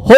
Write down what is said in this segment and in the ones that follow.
โห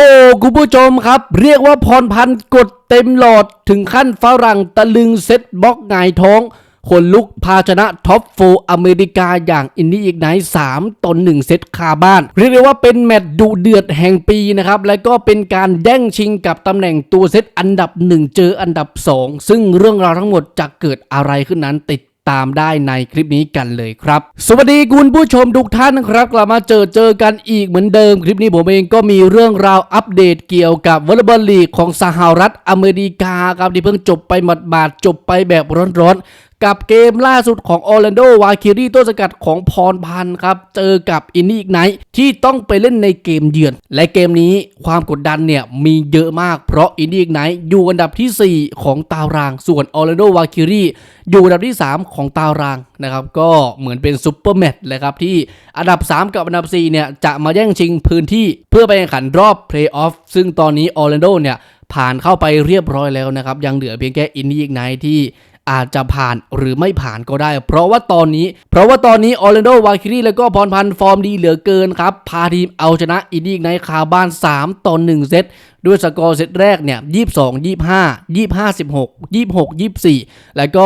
คุณผู้ชมครับ เรียกว่าพรพันธ์กดเต็มหลอดถึงขั้นฝรั่งตะลึงเซตบล็อกหงายท้องคนลุกพาชนะท็อปโฟอเมริกาอย่างอินดี้อีกไนท์สามต่อหนึ่งเซตคาบ้าน เรียกได้ว่าเป็นแมตช์ดุเดือดแห่งปีนะครับ และก็เป็นการแย่งชิงกับตำแหน่งตัวเซตอันดับ 1 เจออันดับ 2 ซึ่งเรื่องราวทั้งหมดจะเกิดอะไรขึ้นนั้นติด ตามได้ในคลิปนี้กันเลยครับ สวัสดีคุณผู้ชมทุกท่านนะครับกลับมาเจอเจอกันอีกเหมือนเดิม คลิปนี้ผมเองก็มีเรื่องราวอัปเดตเกี่ยวกับวอลเลย์บอลลีกของสหรัฐอเมริกาครับที่เพิ่งจบไปหมาดบาดๆจบไปแบบร้อนๆ กับเกมล่าสุดของออร์แลนโดวาคิรีต้นสกัดของพรพันธ์ครับ เจอกับอินนี่อีกไนท์ที่ต้องไปเล่นในเกมเยือน และเกมนี้ความกดดันเนี่ยมีเยอะมากเพราะอินนี่อีกไนท์อยู่อันดับทีสี่4 ของตาราง ส่วนออร์แลนโดวาคิรีอยู่อันดับที่ 3 ของตารางนะครับก็เหมือนเป็นซุปเปอร์แมตช์เลยครับที่อันดับ 3 กับอันดับ4เนี่ยจะมาแย่งชิงพื้นที่เพื่อไปแข่งขันรอบเพลย์ออฟซึ่งตอนนี้ออร์แลนโดเนี่ยผ่านเข้าไปเรียบร้อยแล้วนะครับ ยังเหลือเพียงแค่อินนี่อีกไนท์ที่ อาจจะผ่านหรือไม่ผ่านก็ได้ เพราะว่าตอนนี้ เพราะว่าตอนนี้ออร์แลนโดวาคิรีและก็พรพันธ์ฟอร์มดีเหลือเกินครับ พาทีมเอาชนะอินดี้ในคาบ้าน 3 ต่อ 1 เซต ด้วยสกอร์เซตแรกเนี่ย22 25 25 16 26 24แล้วก็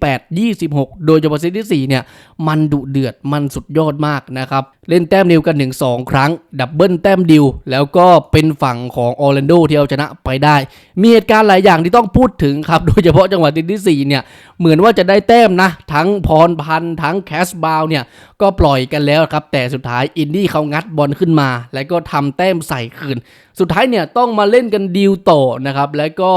28 26โดยเฉพาะเซตที่4เนี่ยมันดุเดือดมันสุดยอดมากนะครับ เล่นแต้มเดียวกันถึง2ครั้ง ดับเบิลแต้มดิว แล้วก็เป็นฝั่งของออร์แลนโดที่เอาชนะไปได้ มีเหตุการณ์หลายอย่างที่ต้องพูดถึงครับ โดยเฉพาะจังหวะที่ที่4เนี่ยเหมือนว่าจะได้แต้มนะ ทั้งพรพันธ์ทั้งแคสบาวเนี่ยก็ปล่อยกันแล้วครับ แต่สุดท้ายอินดี้เขางัดบอลขึ้นมา แล้วก็ทำแต้มใส่คืน สุดท้ายเนี่ยต้องมาเล่นกันดีลต่อนะครับ แล้วก็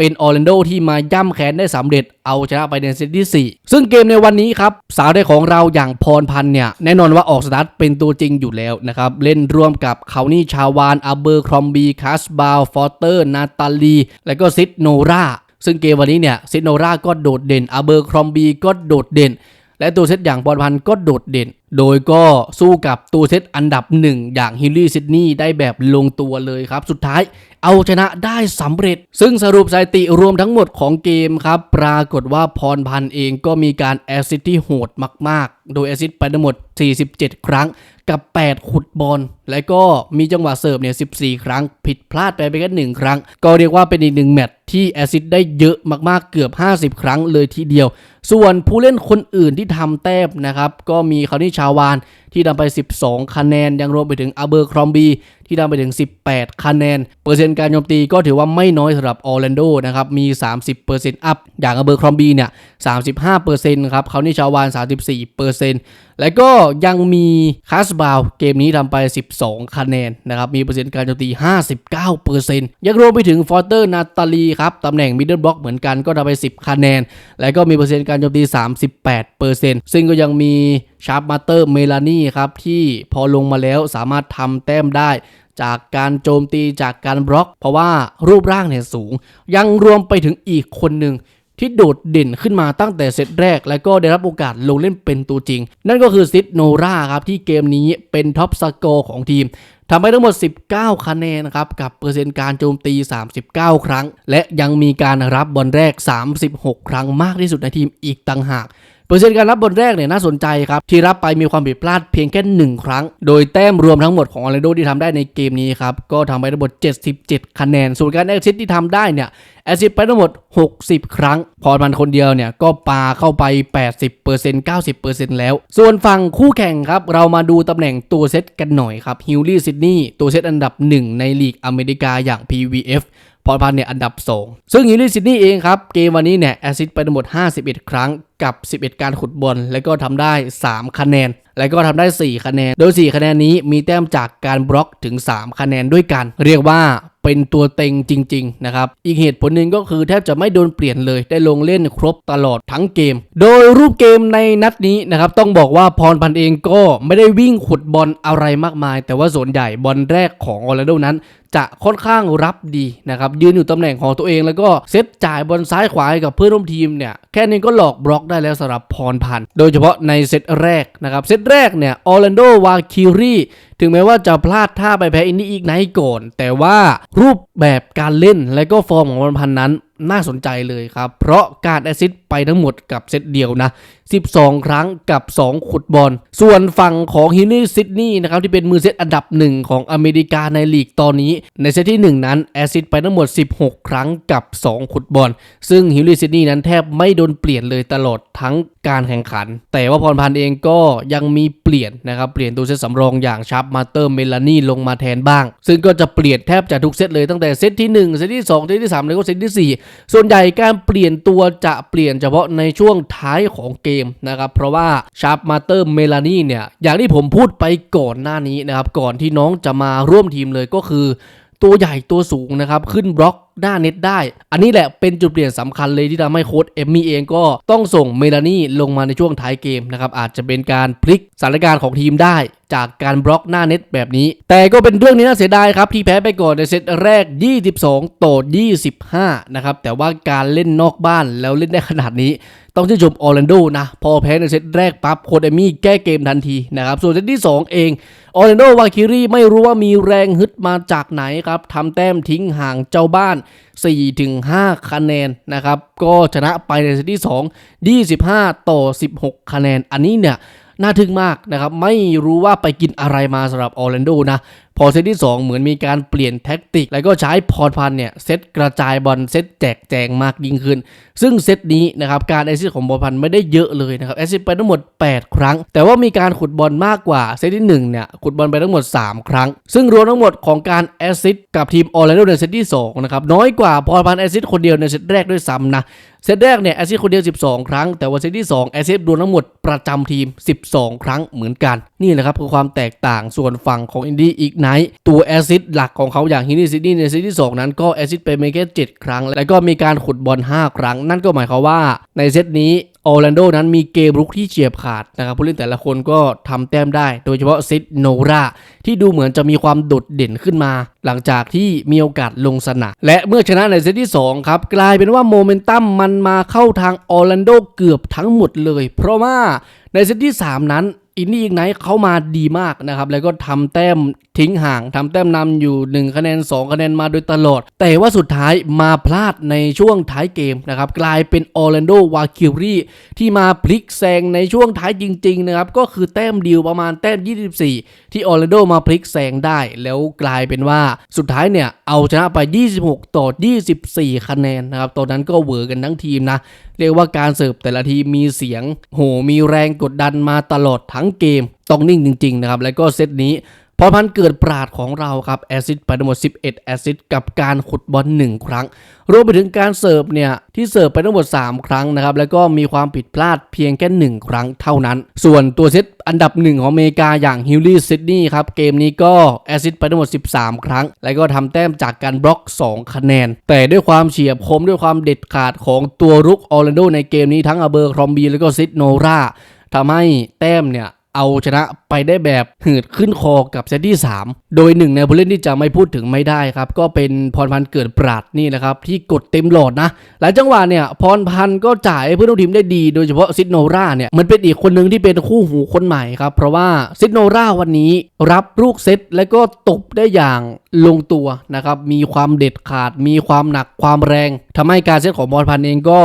เป็นออร์แลนโดที่มาย่ำแค้นได้สำเร็จเอาชนะไปในเซตที่ 4 ซึ่งเกมในวันนี้ครับ สาวได้ของเราอย่างพรพันธ์เนี่ย แน่นอนว่าออกสตาร์ทเป็นตัวจริงอยู่แล้วนะครับ เล่นร่วมกับเขานี่ชาวานอาเบอร์ครอมบีคาสบาวฟอร์เตอร์ นาตาลี แล้วก็ซิดโนราซึ่งเกมวันนี้เนี่ยซิดโนราก็โดดเด่นอาเบอร์ครอมบีก็โดดเด่น และตัวเซตอย่างพรพันธ์ก็โดดเด่นโดยก็สู้กับตัวเซตอันดับหนึ่งอย่างฮิลลี่ซิดนีย์ได้แบบลงตัวเลยครับ สุดท้ายเอาชนะได้สำเร็จ ซึ่งสรุปสถิติรวมทั้งหมดของเกมครับ ปรากฏว่าพรพันธ์เองก็มีการแอซิสต์ที่โหดมาก ๆ โดยแอซิสต์ไปทั้งหมด 47 ครั้งกับ 8 ขุดบอล และก็มีจังหวะเสิร์ฟเนี่ย 14 ครั้ง ผิดพลาดไปไปแค่หนึ่งครั้ง ก็เรียกว่าเป็นอีกหนึ่งแมตช์ที่แอซิสต์ได้เยอะมากๆ เกือบ 50 ครั้งเลยทีเดียว ส่วนผู้เล่นคนอื่นที่ทำแต้มนะครับ ก็มีคานี่ชาวานที่นำไป 12 คะแนน ยังรวมไปถึงอาเบอร์ครอมบี ที่ทำไปถึง 18 คะแนน เปอร์เซ็นต์การโจมตีก็ถือว่าไม่น้อยสำหรับออร์แลนโดนะครับ มี 30%อัพ อย่างอเบอร์ครอมบีเนี่ย 35%ครับเขานี่ชาวาน 34%และก็ยังมีคาสบาวเกมนี้ทำไป 12 คะแนนนะครับ มีเปอร์เซ็นต์การโจมตี 59%ยังรวมไปถึงฟอร์เตอร์นาตาลีครับ ตำแหน่งมิดเดิลบล็อกเหมือนกันก็ทำไป 10 คะแนน และก็มีเปอร์เซ็นต์การโจมตี 38%ซึ่งก็ยังมีชาร์ปมาเตอร์เมลานี่ครับที่พอลงมาแล้วสามารถทำแต้มได้จากการโจมตีจากการบล็อก เพราะว่ารูปร่างเนี่ยสูง ยังรวมไปถึงอีกคนหนึ่งที่โดดเด่นขึ้นมาตั้งแต่เซตแรก และก็ได้รับโอกาสลงเล่นเป็นตัวจริง นั่นก็คือซิดโนราครับ ที่เกมนี้เป็นท็อปสกอร์ของทีมทำไปทั้งหมด 19 คะแนนนะครับ กับเปอร์เซ็นต์การโจมตี 39 ครั้ง และยังมีการรับบอลแรก 36 ครั้งมากที่สุดในทีมอีกต่างหาก เปอร์เซ็นต์การรับบอลแรกเนี่ยน่าสนใจครับ ที่รับไปมีความผิดพลาดเพียงแค่ 1 ครั้ง โดยแต้มรวมทั้งหมดของออร์แลนโดที่ทำได้ในเกมนี้ครับ ก็ทำไปทั้งหมด 77 คะแนน ส่วนการแอสซิสต์ที่ทำได้เนี่ยแอสซิสต์ไปทั้งหมด 60 ครั้ง พอมันคนเดียวเนี่ยก็ปาเข้าไป 80% 90%แล้ว ส่วนฝั่งคู่แข่งครับ เรามาดูตำแหน่งตัวเซตกันหน่อยครับฮิลลี่ซิดนีย์ตัวเซตอันดับ 1 ในลีกอเมริกาอย่าง PVF พรพันธ์เนี่ยอันดับ2ซึ่งฮิลลี่ซิดนี่เองครับ เกมวันนี้เนี่ยแอซิสไปทั้งหมด 51 ครั้งกับ 11 การขุดบอลแล้วก็ทำได้ 3 คะแนน แล้วก็ทำได้ 4 คะแนน โดย 4 คะแนนนี้มีแต้มจากการบล็อกถึง 3 คะแนนด้วยกัน เรียกว่าเป็นตัวเต็งจริง ๆ นะครับ อีกเหตุผลหนึ่งก็คือแทบจะไม่โดนเปลี่ยนเลย ได้ลงเล่นครบตลอดทั้งเกม โดยรูปเกมในนัดนี้นะครับ ต้องบอกว่าพรพันเองก็ไม่ได้วิ่งขุดบอลอะไรมากมาย แต่ว่าส่วนใหญ่บอลแรกของออร์แลนโดนั้น จะค่อนข้างรับดีนะครับ ยืนอยู่ตำแหน่งของตัวเองแล้วก็เซตจ่ายบอลซ้ายขวาให้กับเพื่อนร่วมทีมเนี่ย แค่นี้ก็หลอกบล็อกได้แล้วสำหรับพรพัน โดยเฉพาะในเซตแรกนะครับ เซตแรกเนี่ยออร์แลนโดวาคิรีถึงแม้ว่าจะพลาดท่าไปแพ้อินดี้อีกไนก่อน แต่ว่ารูปแบบการเล่นและก็ฟอร์มของวันพันนั้นน่าสนใจเลยครับ เพราะการแอซิสไปทั้งหมดกับเซตเดียวนะ 12 ครั้งกับ 2 ขุดบอล ส่วนฝั่งของฮินนี่ซิดนีย์นะครับที่เป็นมือเซตอันดับหนึ่งของอเมริกาในลีกตอนนี้ ในเซตที่ 1 นั้นแอซิดไปทั้งหมด 16 ครั้งกับ 2 ขุดบอล ซึ่งฮินนี่ซิดนีย์นั้นแทบไม่โดนเปลี่ยนเลยตลอดทั้งการแข่งขัน แต่ว่าพรพันธ์เองก็ยังมีเปลี่ยนนะครับเปลี่ยนตัวเซตสำรองอย่างชาร์ปมาเตอร์เมลานี่ลงมาแทนบ้าง ซึ่งก็จะเปลี่ยนแทบจะทุกเซตเลยตั้งแต่เซตที่ 1 เซตที่ 2 เซตที่3แล้วก็เซตที่ 4 ส่วนใหญ่การเปลี่ยนตัวจะเปลี่ยนเฉพาะในช่วงท้ายของเกมนะครับเพราะว่าชาร์ปมาเตอร์เมลานี่เนี่ยอย่างที่ผมพูดไปก่อนหน้านี้นะครับก่อนที่น้องจะมาร่วมทีมเลยก็คือ ตัวใหญ่ตัวสูงนะครับขึ้นบล็อก หน้าเน็ตได้ อันนี้แหละเป็นจุดเปลี่ยนสำคัญเลยที่ทำให้โค้ชเอมมี่เองก็ต้องส่งเมลานี่ลงมาในช่วงท้ายเกมนะครับอาจจะเป็นการพลิกสถานการณ์ของทีมได้จากการบล็อกหน้าเน็ตแบบนี้ แต่ก็เป็นเรื่องนี้น่าเสียดายครับ ที่แพ้ไปก่อนในเซตแรก 22 ต่อ 25 นะครับ แต่ว่าการเล่นนอกบ้านแล้วเล่นได้ขนาดนี้ ต้องชื่นชมออร์แลนโดนะ พอแพ้ในเซตแรกปั๊บโค้ชเอมมี่แก้เกมทันทีนะครับ ส่วนเซตที่ 2 เองออร์แลนโดวาคิรีไม่รู้ว่ามีแรงฮึดมาจากไหนครับทำแต้มทิ้งห่างเจ้าบ้าน4-5 คะแนนนะครับ ก็ชนะไปในเซตที่ 2 25 ต่อ 16 คะแนน อันนี้เนี่ยน่าทึ่งมากนะครับ ไม่รู้ว่าไปกินอะไรมาสำหรับออร์แลนโดนะ พอเซตที่ 2 เหมือนมีการเปลี่ยนแท็กติก แล้วก็ใช้พรพันเนี่ยเซตกระจายบอลเซตแจกแจงมากยิ่งขึ้น ซึ่งเซตนี้นะครับการแอซิสของพรพันไม่ได้เยอะเลยนะครับแอซิสไปทั้งหมด 8 ครั้ง แต่ว่ามีการขุดบอลมากกว่าเซตที่1เนี่ยขุดบอลไปทั้งหมด 3 ครั้ง ซึ่งรวมทั้งหมดของการแอซิสกับทีมออร์แลนโดในเซตที่2นะครับน้อยกว่าพรพันแอซิสคนเดียวในเซตแรกด้วยซ้ำนะเซตแรกเนี่ยแอซิสคนเดียว 12 ครั้ง แต่ว่าเซตที่2แอซิสรวมทั้งหมดประจำทีม 12 ครั้งเหมือนกัน นี่แหละครับคือความแตกต่างส่วนฝั่งของอินดี้อีกไนท์ตัวแอซิสต์หลักของเขาอย่างฮินนี่ซิดนีย์ในเซตที่2นั้นก็แอซิสต์ไปเพียงแค่7ครั้ง แล้วก็มีการขุดบอล5ครั้ง นั่นก็หมายความว่าในเซตนี้ออร์แลนโดนั้นมีเกมรุกที่เฉียบขาดนะครับผู้เล่นแต่ละคนก็ทำแต้มได้ โดยเฉพาะซิดโนราที่ดูเหมือนจะมีความโดดเด่นขึ้นมา หลังจากที่มีโอกาสลงสนามและเมื่อชนะในเซตที่ 2 ครับ กลายเป็นว่าโมเมนตัมมันมาเข้าทางออร์แลนโดเกือบทั้งหมดเลย เพราะว่าในเซตที่ 3 นั้น อินดี้อีกไนท์เขามาดีมากนะครับ แล้วก็ทำแต้มทิ้งห่างทำแต้มนำอยู่ 1 คะแนน 2 คะแนนมาโดยตลอด แต่ว่าสุดท้ายมาพลาดในช่วงท้ายเกมนะครับ กลายเป็นออร์แลนโดวาคิรีที่มาพลิกแซงในช่วงท้ายจริงๆนะครับ ก็คือแต้มเดียวประมาณแต้ม 24 ที่ออร์แลนโดมาพลิกแซงได้ แล้วกลายเป็นว่าสุดท้ายเนี่ยเอาชนะไป 26 ต่อ 24 คะแนนนะครับตอนนั้นก็เหวอกันทั้งทีมนะเรียกว่าการเสิร์ฟแต่ละทีมมีเสียงโหมีแรงกดดันมาตลอดทั้งเกมต้องนิ่งจริงๆนะครับแล้วก็เซตนี้พอพันเกิดปราดของเราครับแอซิดไปทั้งหมด 11 แอซิดกับการขุดบอล1ครั้ง รวมไปถึงการเสิร์ฟเนี่ย ที่เสิร์ฟไปทั้งหมด 3 ครั้งนะครับ แล้วก็มีความผิดพลาดเพียงแค่ 1 ครั้งเท่านั้น ส่วนตัวเซตอันดับ 1 ของอเมริกาอย่างฮิลลี่ซิดนีย์ครับ เกมนี้ก็แอซิดไปทั้งหมด 13 ครั้ง แล้วก็ทำแต้มจากการบล็อก 2 คะแนน แต่ด้วยความเฉียบคมด้วยความเด็ดขาดของตัวรุกออร์แลนโดในเกมนี้ทั้งอเบอร์ครอมบีแล้วก็ซิดโนราทำให้แต้มเนี่ย เอาชนะไปได้แบบหืดขึ้นคอกับเซตที่ 3 โดยหนึ่งในผู้เล่นที่จะไม่พูดถึงไม่ได้ครับ ก็เป็นพรพันธ์เกิดปราดนี่นะครับ ที่กดเต็มหลอดนะ หลายจังหวะเนี่ยพรพันธ์ก็จ่ายให้เพื่อนร่วมทีมได้ดี โดยเฉพาะซิดโนราเนี่ยมันเป็นอีกคนหนึ่งที่เป็นคู่หูคนใหม่ครับ เพราะว่าซิดโนราวันนี้รับลูกเซตและก็ตบได้อย่างลงตัวนะครับมีความเด็ดขาด มีความหนักความแรงทำให้การเซตของพรพันธ์เองก็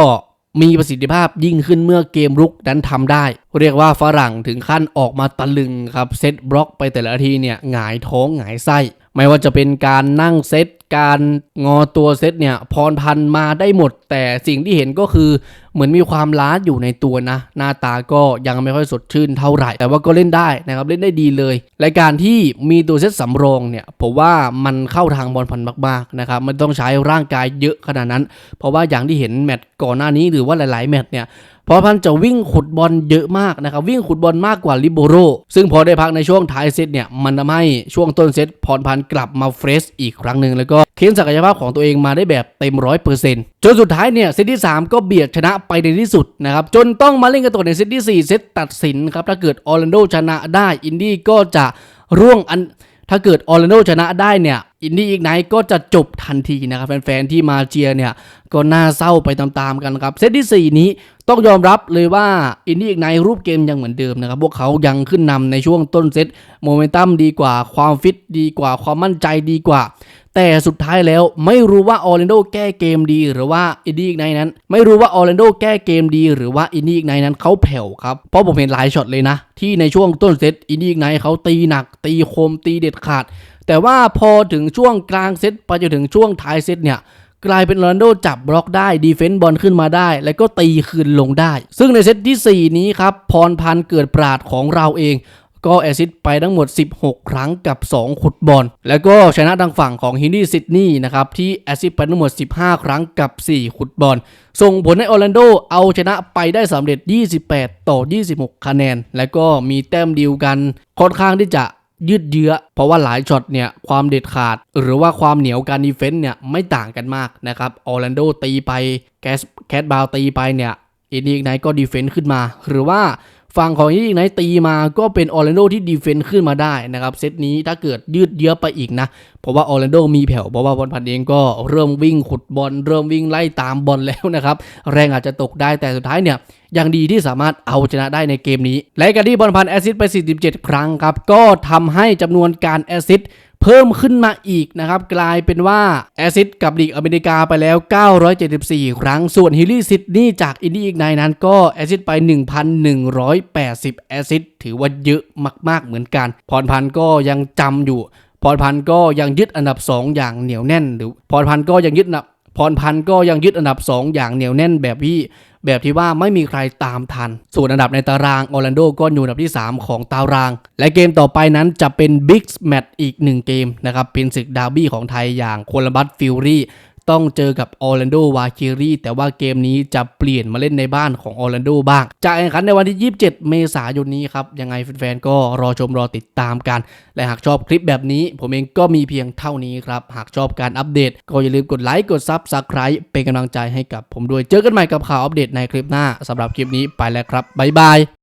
มีประสิทธิภาพยิ่งขึ้นเมื่อเกมรุกนั้นทำได้ เรียกว่าฝรั่งถึงขั้นออกมาตะลึงครับเซตบล็อกไปแต่ละทีเนี่ยหงายท้องหงายไส้ ไม่ว่าจะเป็นการนั่งเซตการงอตัวเซตเนี่ยพรพันมาได้หมด แต่สิ่งที่เห็นก็คือ เหมือนมีความล้าอยู่ในตัวนะ หน้าตาก็ยังไม่ค่อยสดชื่นเท่าไหร่ แต่ว่าก็เล่นได้นะครับ เล่นได้ดีเลยและการที่มีตัวเซตสำรองเนี่ยผมว่ามันเข้าทางบอลพันมากๆนะครับมันต้องใช้ร่างกายเยอะขนาดนั้น เพราะว่าอย่างที่เห็นแมตช์ก่อนหน้านี้หรือว่าหลาย ๆ แมตช์เนี่ยพอพันจะวิ่งขุดบอลเยอะมากนะครับวิ่งขุดบอลมากกว่าลิโบโรซึ่งพอได้พักในช่วงท้ายเซตเนี่ยมันทำให้ช่วงต้นเซตพรพันกลับมาเฟรชอีกครั้งหนึ่งแล้วก็เค้นศักยภาพของตัวเองมาได้แบบเต็มร้อยเปอร์เซ็นต์จนสุดท้ายเนี่ยเซตที่ 3 ก็เบียดชนะไปในที่สุดนะครับจนต้องมาเล่นกันต่อในเซตที่ 4 เซตตัดสินครับถ้าเกิดออร์แลนโดชนะได้อินดี้ก็จะร่วงอัน ถ้าเกิดออร์แลนโดชนะได้เนี่ยอินดี้อีกไนท์ก็จะจบทันทีนะครับ แฟนๆ ที่มาเชียร์เนี่ย ก็น่าเศร้าไปตามๆกันครับ เซตทีสี่4 นี้ต้องยอมรับเลยว่าอินดี้อีกไนท์รูปเกมยังเหมือนเดิมนะครับ พวกเขายังขึ้นนำในช่วงต้นเซตโมเมนตัมดีกว่าความฟิตดีกว่าความมั่นใจดีกว่า แต่สุดท้ายแล้วไม่รู้ว่าออร์แลนโดแก้เกมดีหรือว่าอินดี้อีกไนนั้น ไม่รู้ว่าออร์แลนโดแก้เกมดีหรือว่าอินดี้อีกไนนั้นเขาแผ่วครับ เพราะผมเห็นหลายช็อตเลยนะ ที่ในช่วงต้นเซตอินดี้อีกไนเขาตีหนัก ตีคมตีเด็ดขาด แต่ว่าพอถึงช่วงกลางเซตไปจนถึงช่วงท้ายเซตเนี่ยกลายเป็นโรนัลโดจับบล็อกได้ดีเฟนต์บอลขึ้นมาได้ แล้วก็ตีคืนลงได้ ซึ่งในเซตทีสี่4 นี้ครับพรพันธ์เกิดปราดของเราเอง ก็แอซิสไปทั้งหมด 16 ครั้งกับ 2 ขุดบอล แล้วก็ชนะทางฝั่งของฮินดี้ซิดนีย์นะครับที่แอซิสไปทั้งหมด 15 ครั้งกับ 4 ขุดบอล ส่งผลให้ออร์แลนโดเอาชนะไปได้สำเร็จ 28 ต่อ 26 คะแนน แล้วก็มีแต้มเดียวกันค่อนข้างที่จะยืดเยื้อ เพราะว่าหลายช็อตเนี่ย ความเด็ดขาด หรือว่าความเหนียวการดีเฟนต์เนี่ย ไม่ต่างกันมากนะครับออร์แลนโดตีไปแคสแคทบาวตีไปเนี่ยอินดี้ไนก็ดีเฟนต์ขึ้นมา หรือว่า ฝั่งของอินดี้ไนตีมาก็เป็นออร์แลนโดที่ดีเฟนต์ขึ้นมาได้นะครับเซตนี้ถ้าเกิดยืดเยื้อไปอีกนะเพราะว่าออร์แลนโดมีแผ่วเพราะว่าบอลพันเองก็เริ่มวิ่งขุดบอลเริ่มวิ่งไล่ตามบอลแล้วนะครับแรงอาจจะตกได้แต่สุดท้ายเนี่ยยังดีที่สามารถเอาชนะได้ในเกมนี้ และการที่บอลพันแอซิสไป 47 ครั้งครับก็ทำให้จำนวนการแอซิส เพิ่มขึ้นมาอีกนะครับ กลายเป็นว่าแอซิดกับลีกอเมริกาไปแล้ว 974 ครั้ง ส่วนฮิลลี่ซิดนี่จากอินดี้อีกนายนั้นก็แอซิดไป 1,180 แอซิดถือว่าเยอะมาก ๆ เหมือนกัน พรพันธ์ก็ยังจำอยู่พรพันธ์ก็ยังยึดอันดับ 2 อย่างเหนียวแน่น หรือพรพันธ์ก็ยังยึดอันดับ พรพันธ์ก็ยังยึดอันดับ 2 อย่างเหนียวแน่นแบบที่แบบที่ว่าไม่มีใครตามทัน ส่วนอันดับในตารางออร์แลนโดก็อยู่อันดับที่ 3 ของตาราง และเกมต่อไปนั้นจะเป็นบิ๊กแมตช์อีก 1 เกมนะครับเป็นศึกดาร์บี้ของไทยอย่างโคลัมบัสฟิลรี่ ต้องเจอกับออร์แลนโดวาคิรีแต่ว่าเกมนี้จะเปลี่ยนมาเล่นในบ้านของออร์แลนโดบ้าง จะแข่งขันในวันที่ 27 เมษายนนี้ครับ ยังไงแฟนๆ ก็รอชมรอติดตามกัน และหากชอบคลิปแบบนี้ ผมเองก็มีเพียงเท่านี้ครับ หากชอบการอัปเดต ก็อย่าลืมกดไลค์กดซับสไคร b e เป็นกำลังใจให้กับผมด้วย เจอกันใหม่กับข่าวอัปเดตในคลิปหน้าสำหรับคลิปนี้ไปแล้วครับบ๊ายบาย